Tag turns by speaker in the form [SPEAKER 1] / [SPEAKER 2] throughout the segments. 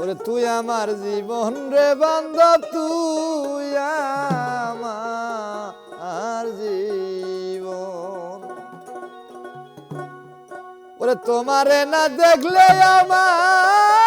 [SPEAKER 1] ওরে তুই আমার জীবন রে বান্ধব তুই আমার জীবন। ওরে তোমারে না দেখলে আমার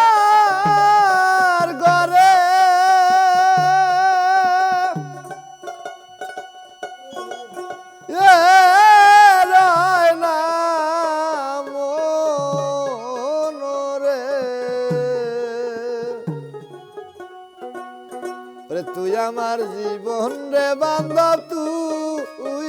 [SPEAKER 1] ওরে তুই আমার জীবন রে বান্ধব তুই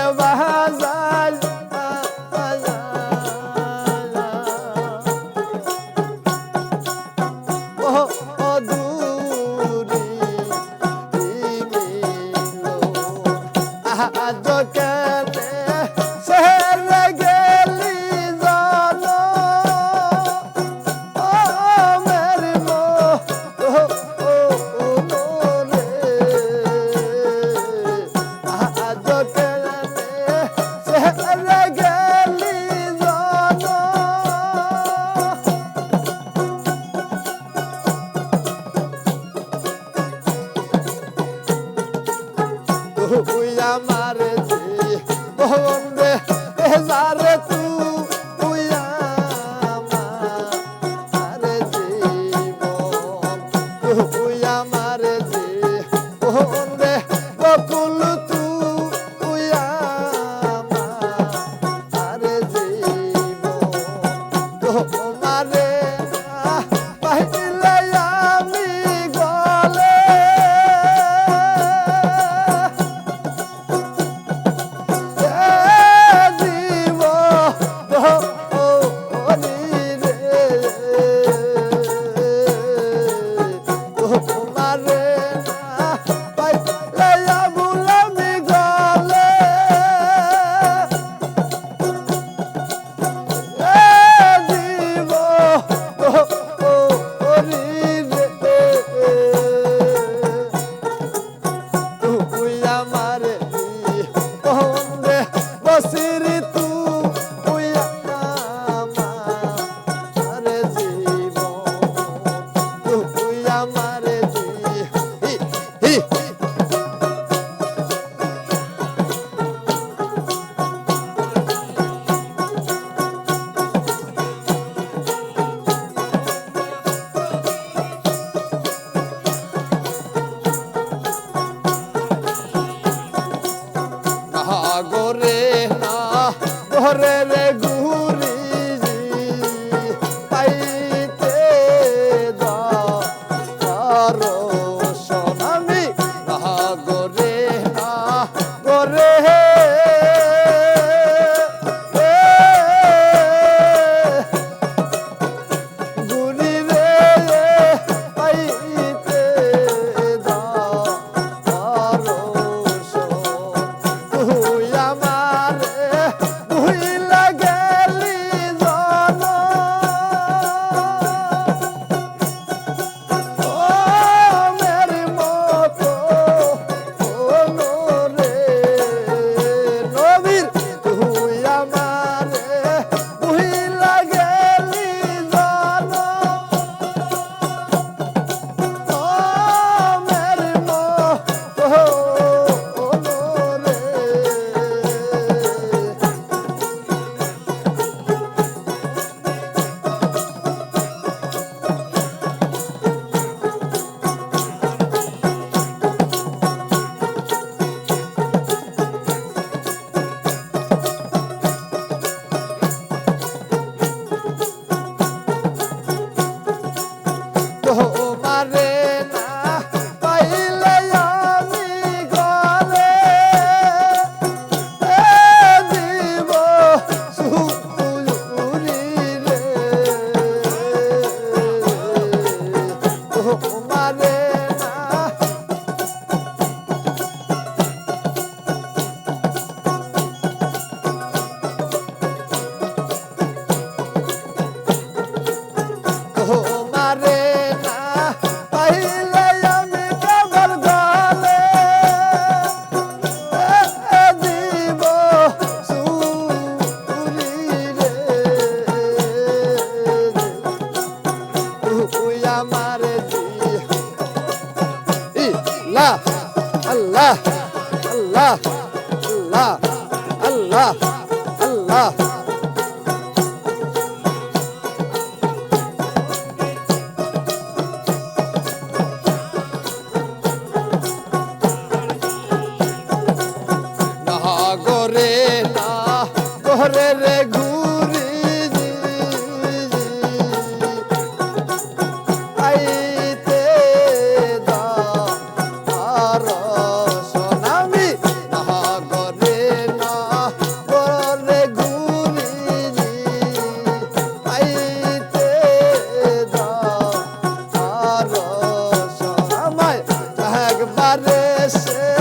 [SPEAKER 1] esquecer.